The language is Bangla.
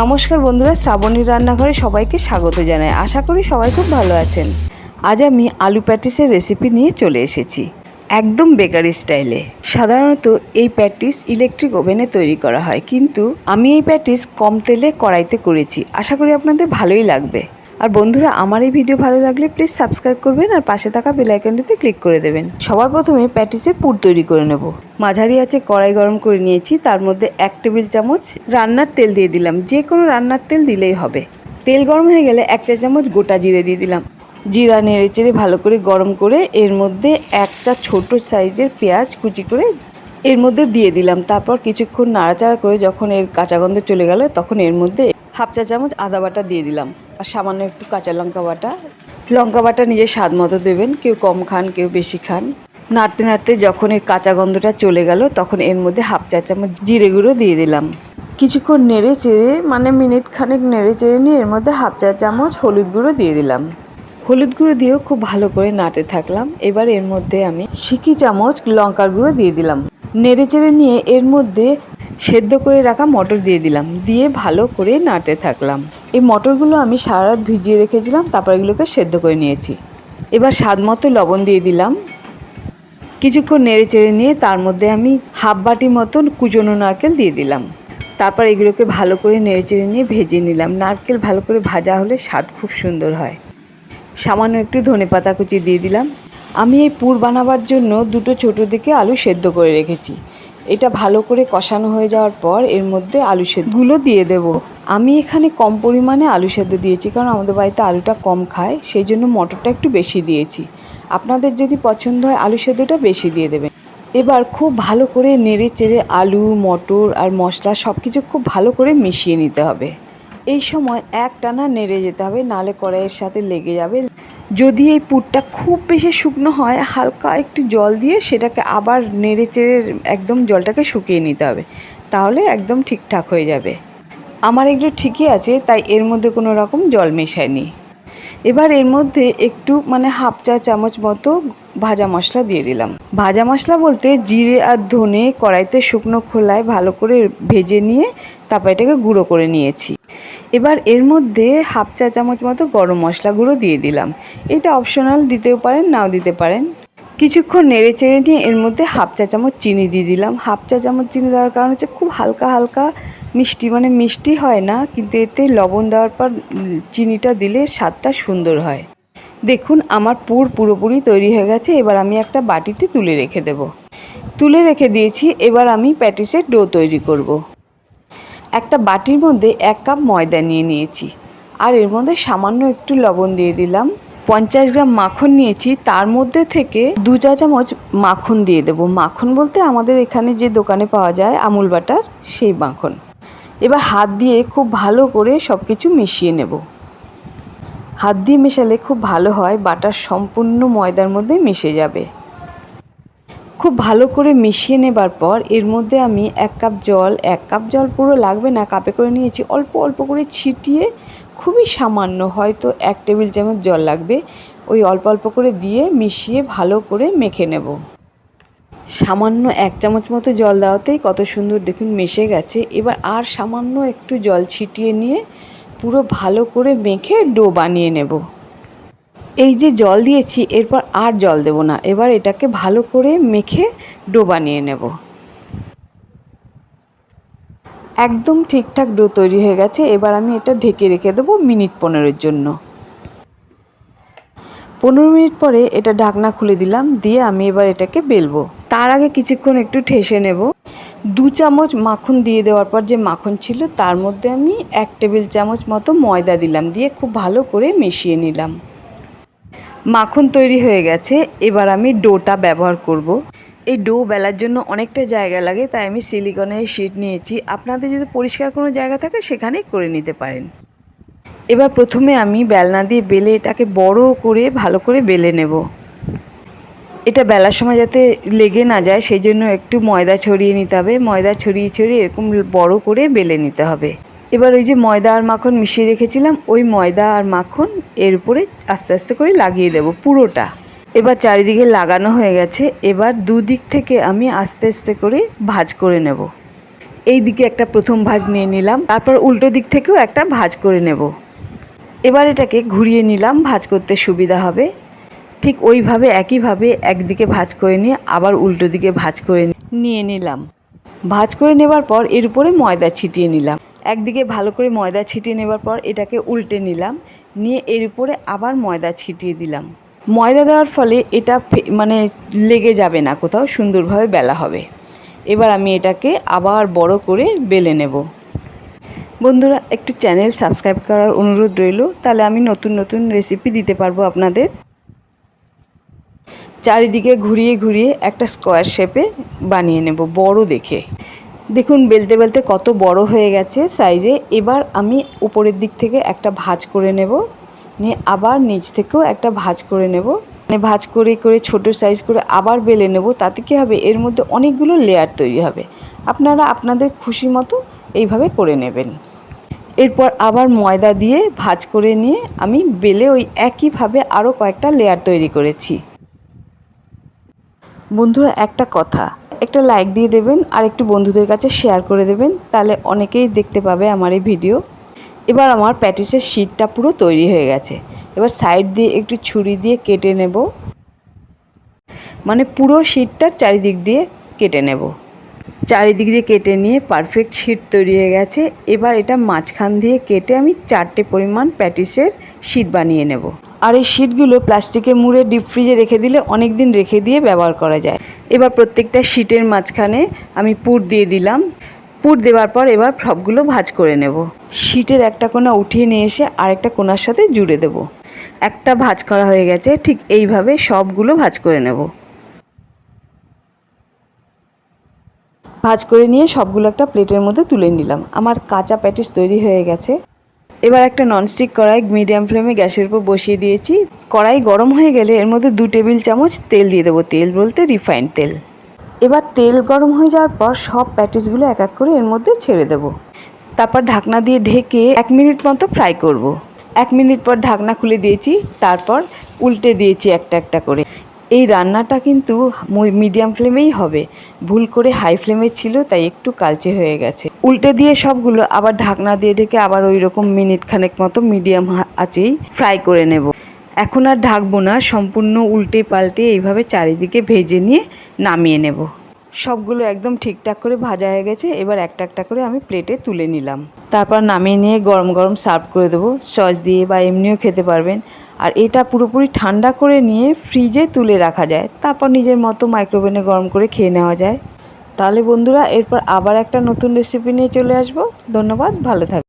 নমস্কার বন্ধুরা শ্রাবণীর রান্নাঘরে সবাইকে স্বাগত জানাই। আশা করি সবাই খুব ভালো আছেন। আজ আমি আলু প্যাটিসের রেসিপি নিয়ে চলে এসেছি, একদম বেকারি স্টাইলে। সাধারণত এই প্যাটিস ইলেকট্রিক ওভেনে তৈরি করা হয়, কিন্তু আমি এই প্যাটিস কম তেলে কড়াইতে করেছি। আশা করি আপনাদের ভালোই লাগবে। আর বন্ধুরা, আমার এই ভিডিও ভালো লাগলে প্লিজ সাবস্ক্রাইব করবেন আর পাশে থাকা বেল আইকনটিতে ক্লিক করে দেবেন। সবার প্রথমে প্যাটিসের পুর তৈরি করে নেব। মাঝারি আছে কড়াই গরম করে নিয়েছি, তার মধ্যে এক টেবিল চামচ রান্নার তেল দিয়ে দিলাম। যে কোনো রান্নার তেল দিলেই হবে। তেল গরম হয়ে গেলে এক চা চামচ গোটা জিরে দিয়ে দিলাম। জিরা নেড়ে চেড়ে ভালো করে গরম করে এর মধ্যে একটা ছোট সাইজের পেঁয়াজ কুচি করে এর মধ্যে দিয়ে দিলাম। তারপর কিছুক্ষণ নাড়াচাড়া করে যখন এর কাঁচা গন্ধ চলে গেল, তখন এর মধ্যে হাফ চা চামচ আদা বাটা দিয়ে দিলাম। আর সামান্য একটু কাঁচা লঙ্কা বাটা। লঙ্কা বাটা নিজের স্বাদ মতো দেবেন, কেউ কম খান, কেউ বেশি খান। নাড়তে নাড়তে যখন এর কাঁচা গন্ধটা চলে গেল, তখন এর মধ্যে হাফ চা চামচ জিরে গুঁড়ো দিয়ে দিলাম। কিছুক্ষণ নেড়ে চেড়ে মানে মিনিট খানেক নেড়ে চেড়ে নিয়ে এর মধ্যে হাফ চা চামচ হলুদ গুঁড়ো দিয়ে দিলাম। হলুদ গুঁড়ো দিয়েও খুব ভালো করে নাড়তে থাকলাম। এবার এর মধ্যে আমি সিকি চামচ লঙ্কার গুঁড়ো দিয়ে দিলাম। নেড়ে চেড়ে নিয়ে এর মধ্যে সেদ্ধ করে রাখা মটর দিয়ে দিলাম। দিয়ে ভালো করে নাড়তে থাকলাম। এই মটরগুলো আমি সারা রাত ভিজিয়ে রেখেছিলাম, তারপর এগুলোকে সেদ্ধ করে নিয়েছি। এবার স্বাদ মতো লবণ দিয়ে দিলাম। কিছুক্ষণ নেড়ে চেড়ে নিয়ে তার মধ্যে আমি হাফ বাটি মতন কুচনো নারকেল দিয়ে দিলাম। তারপর এগুলোকে ভালো করে নেড়ে চেড়ে নিয়ে ভেজে নিলাম। নারকেল ভালো করে ভাজা হলে স্বাদ খুব সুন্দর হয়। সামান্য একটু ধনে পাতা কুচি দিয়ে দিলাম। আমি এই পুর বানাবার জন্য দুটো ছোটো দিকে আলু সেদ্ধ করে রেখেছি। এটা ভালো করে কষানো হয়ে যাওয়ার পর এর মধ্যে আলু সেদ্ধগুলো দিয়ে দেব। আমি এখানে কম পরিমাণে আলু সেদ্ধ দিয়েছি কারণ আমাদের বাড়িতে আলুটা কম খায়, সেই জন্য মটরটা একটু বেশি দিয়েছি। আপনাদের যদি পছন্দ হয় আলু সেদ্ধটা বেশি দিয়ে দেবেন। এবার খুব ভালো করে নেড়ে চেড়ে আলু, মটর আর মশলা সব কিছু খুব ভালো করে মিশিয়ে নিতে হবে। এই সময় এক টানা নেড়ে যেতে হবে নালে কড়াইয়ের সাথে লেগে যাবে। যদি এই পুরটা খুব বেশি শুকনো হয়, হালকা একটু জল দিয়ে সেটাকে আবার নেড়ে চেড়ে একদম জলটাকে শুকিয়ে নিতে হবে। তাহলে একদম ঠিকঠাক হয়ে যাবে। আমার এগুলো ঠিকই আছে, তাই এর মধ্যে কোনো রকম জল মেশায়নি। এবার এর মধ্যে একটু মানে হাফ চা চামচ মতো ভাজা মশলা দিয়ে দিলাম। ভাজা মশলা বলতে জিরে আর ধনে কড়াইতে শুকনো খোলায় ভালো করে ভেজে নিয়ে তারপর এটাকে গুঁড়ো করে নিয়েছি। এবার এর মধ্যে হাফ চা চামচ মতো গরম মশলা গুঁড়ো দিয়ে দিলাম। এটা অপশনাল দিতেও পারেন, নাও দিতে পারেন। কিছুক্ষণ নেড়ে চেড়ে নিয়ে এর মধ্যে হাফ চা চামচ চিনি দিয়ে দিলাম। হাফ চা চামচ চিনি দেওয়ার কারণ হচ্ছে খুব হালকা হালকা মিষ্টি মানে মিষ্টি হয় না, কিন্তু এতে লবণ দেওয়ার পর চিনিটা দিলে স্বাদটা সুন্দর হয়। দেখুন, আমার পুর পুরোপুরি তৈরি হয়ে গেছে। এবার আমি একটা বাটিতে তুলে রেখে দেব। তুলে রেখে দিয়েছি। এবার আমি প্যাটিসের ডো তৈরি করব। একটা বাটির মধ্যে এক কাপ ময়দা নিয়ে নিয়েছি। আর এর মধ্যে সামান্য একটু লবণ দিয়ে দিলাম। পঞ্চাশ গ্রাম মাখন নিয়েছি। তার মধ্যে থেকে দু চা চামচ মাখন দিয়ে দেবো। মাখন বলতে আমাদের এখানে যে দোকানে পাওয়া যায় আমুল বাটার, সেই মাখন। এবার হাত দিয়ে খুব ভালো করে সব কিছু মিশিয়ে নেব। হাত দিয়ে মেশালে খুব ভালো হয়। বাটার সম্পূর্ণ ময়দার মধ্যে মিশে যাবে। খুব ভালো করে মিশিয়ে নেবার পর এর মধ্যে আমি এক কাপ জল, এক কাপ জল পুরো লাগবে না, কাপে করে নিয়েছি। অল্প অল্প করে ছিটিয়ে খুবই সামান্য, হয়তো এক টেবিল চামচ জল লাগবে। ওই অল্প অল্প করে দিয়ে মিশিয়ে ভালো করে মেখে নেব। সামান্য এক চামচ মতো জল দেওয়াতেই কত সুন্দর দেখুন মিশে গেছে। এবার আর সামান্য একটু জল ছিটিয়ে নিয়ে পুরো ভালো করে মেখে ডো বানিয়ে নেব। এই যে জল দিয়েছি, এরপর আর জল দেব না। এবার এটাকে ভালো করে মেখে ডো বানিয়ে নেব। একদম ঠিকঠাক ডো তৈরি হয়ে গেছে। এবার আমি এটা ঢেকে রেখে দেবো মিনিট পনেরোর জন্য। পনেরো মিনিট পরে এটা ঢাকনা খুলে দিলাম, দিয়ে আমি এবার এটাকে বেলবো। তার আগে কিছুক্ষণ একটু ঠেসে নেব। দু চামচ মাখন দিয়ে দেওয়ার পর যে মাখন ছিল, তার মধ্যে আমি এক টেবিল চামচ মতো ময়দা দিলাম, দিয়ে খুব ভালো করে মিশিয়ে নিলাম। মাখন তৈরি হয়ে গেছে, এবার আমি ডোটা ব্যবহার করব। এই ডো বেলার জন্য অনেকটা জায়গা লাগে, তাই আমি সিলিকনের শিট নিয়েছি। আপনাদের যদি পরিষ্কার কোনো জায়গা থাকে, সেখানেই করে নিতে পারেন। এবার প্রথমে আমি বেলনা দিয়ে বেলে এটাকে বড় করে, ভালো করে বেলে নেব। এটা বেলার সময় যাতে লেগে না যায়, সেই জন্য একটু ময়দা ছড়িয়ে নিতে হবে। ময়দা ছড়িয়ে ছড়িয়ে এরকম বড় করে বেলে নিতে হবে। এবার ওই যে ময়দা আর মাখন মিশিয়ে রেখেছিলাম, ওই ময়দা আর মাখন এর উপরে আস্তে আস্তে করে লাগিয়ে দেব পুরোটা। এবার চারিদিকে লাগানো হয়ে গেছে, এবার দুদিক থেকে আমি আস্তে আস্তে করে ভাজ করে নেব। এই দিকে একটা প্রথম ভাজ নিয়ে নিলাম, তারপর উল্টো দিক থেকেও একটা ভাজ করে নেব। এবার এটাকে ঘুরিয়ে নিলাম, ভাজ করতে সুবিধা হবে। ঠিক ওইভাবে, একইভাবে একদিকে ভাজ করে নিয়ে আবার উল্টো দিকে ভাজ করে নিয়ে নিলাম। ভাজ করে নেবার পর এর উপরে ময়দা ছিটিয়ে নিলাম। একদিকে ভালো করে ময়দা ছিটিয়ে নেবার পর এটাকে উল্টে নিলাম। নিয়ে এর উপরে আবার ময়দা ছিটিয়ে দিলাম। ময়দা দেওয়ার ফলে এটা মানে লেগে যাবে না কোথাও, সুন্দরভাবে বেলা হবে। এবার আমি এটাকে আবার বড় করে বেলে নেব। বন্ধুরা, একটু চ্যানেল সাবস্ক্রাইব করার অনুরোধ রইল। তাহলে আমি নতুন নতুন রেসিপি দিতে পারব আপনাদের। চারিদিকে ঘুরিয়ে ঘুরিয়ে একটা স্কোয়ার শেপে বানিয়ে নেব, বড় দেখে। দেখুন, বেলতে বেলতে কত বড় হয়ে গেছে সাইজে এবার আমি উপরের দিক থেকে একটা ভাজ করে নেব। নিয়ে আবার নিচ থেকেও একটা ভাজ করে নেব। মানে ভাজ করে করে, ছোট সাইজ করে আবার বেলে নেব। তাতে কী হবে? এর মধ্যে অনেকগুলো লেয়ার তৈরি হবে। আপনারা আপনাদের খুশি মতো এইভাবে করে নেবেন। এরপর আবার ময়দা দিয়ে ভাজ করে নিয়ে আমি বেলে ওই একইভাবে আরও কয়েকটা লেয়ার তৈরি করেছি। বন্ধুরা, একটা কথা। একটা লাইক দিয়ে দেবেন আর একটু বন্ধুদের কাছে শেয়ার করে দেবেন, তাহলে অনেকেই দেখতে পাবে আমার এই ভিডিও এবার আমার প্যাটিসের শীটটা পুরো তৈরি হয়ে গেছে। এবার সাইড দিয়ে একটু ছুরি দিয়ে কেটে নেব। মানে পুরো শীটটার চারিদিক দিয়ে কেটে নেব। চারিদিক দিয়ে কেটে নিয়ে পারফেক্ট শীট তৈরি হয়ে গেছে। এবার এটা মাঝখান দিয়ে কেটে আমি চারটে পরিমাণ প্যাটিসের শীট বানিয়ে নেব। আর এই শীটগুলো প্লাস্টিকে মুড়ে ডিপ ফ্রিজে রেখে দিলে অনেক দিন রেখে দিয়ে ব্যবহার করা যায়। এবার প্রত্যেকটা শীটের মাঝখানে আমি পুর দিয়ে দিলাম। পুর দেওয়ার পর এবার সবগুলো ভাজ করে নেব। শীটের একটা কোনা উঠিয়ে নিয়ে এসে আরেকটা কোনার সাথে জুড়ে দেব। একটা ভাজ করা হয়ে গেছে, ঠিক এইভাবে সবগুলো ভাজ করে নেব। ভাজ করে নিয়ে সবগুলো একটা প্লেটের মধ্যে তুলে নিলাম। আমার কাঁচা প্যাটিস তৈরি হয়ে গেছে। এবার একটা ননস্টিক কড়াই মিডিয়াম ফ্লেমে গ্যাসের উপর বসিয়ে দিয়েছি। কড়াই গরম হয়ে গেলে এর মধ্যে দু টেবিল চামচ তেল দিয়ে দেবো, তেল বলতে রিফাইন্ড তেল। এবার তেল গরম হয়ে যাওয়ার পর সব প্যাটিসগুলো এক এক করে এর মধ্যে ছেড়ে দেবো। তারপর ঢাকনা দিয়ে ঢেকে এক মিনিট মতো ফ্রাই করব। এক মিনিট পর ঢাকনা খুলে দিয়েছি, তারপর উল্টে দিয়েছি একটা একটা করে। এই রান্নাটা কিন্তু মিডিয়াম ফ্লেমেই হবে। ভুল করে হাই ফ্লেমে ছিল, তাই একটু কালচে হয়ে গেছে। উল্টে দিয়ে সবগুলো আবার ঢাকনা দিয়ে ঢেকে আবার ওই রকম মিনিট খানেক মতো মিডিয়াম আঁচেই ফ্রাই করে নেব। এখন আর ঢাকবো না, সম্পূর্ণ উল্টে পাল্টে এইভাবে চারিদিকে ভেজে নিয়ে নামিয়ে নেব। সবগুলো একদম ঠিকঠাক করে ভাজা হয়ে গেছে। এবার একটা একটা করে আমি প্লেটে তুলে নিলাম। তারপর নামিয়ে নিয়ে গরম গরম সার্ভ করে দেবো। সস দিয়ে বা এমনিও খেতে পারবেন। আর এটা পুরোপুরি ঠান্ডা করে নিয়ে ফ্রিজে তুলে রাখা যায়। তারপর নিজের মতো মাইক্রোওভেনে গরম করে খেয়ে নেওয়া যায়। তাহলে বন্ধুরা, এরপর আবার একটা নতুন রেসিপি নিয়ে চলে আসব। ধন্যবাদ, ভালো থাকবেন।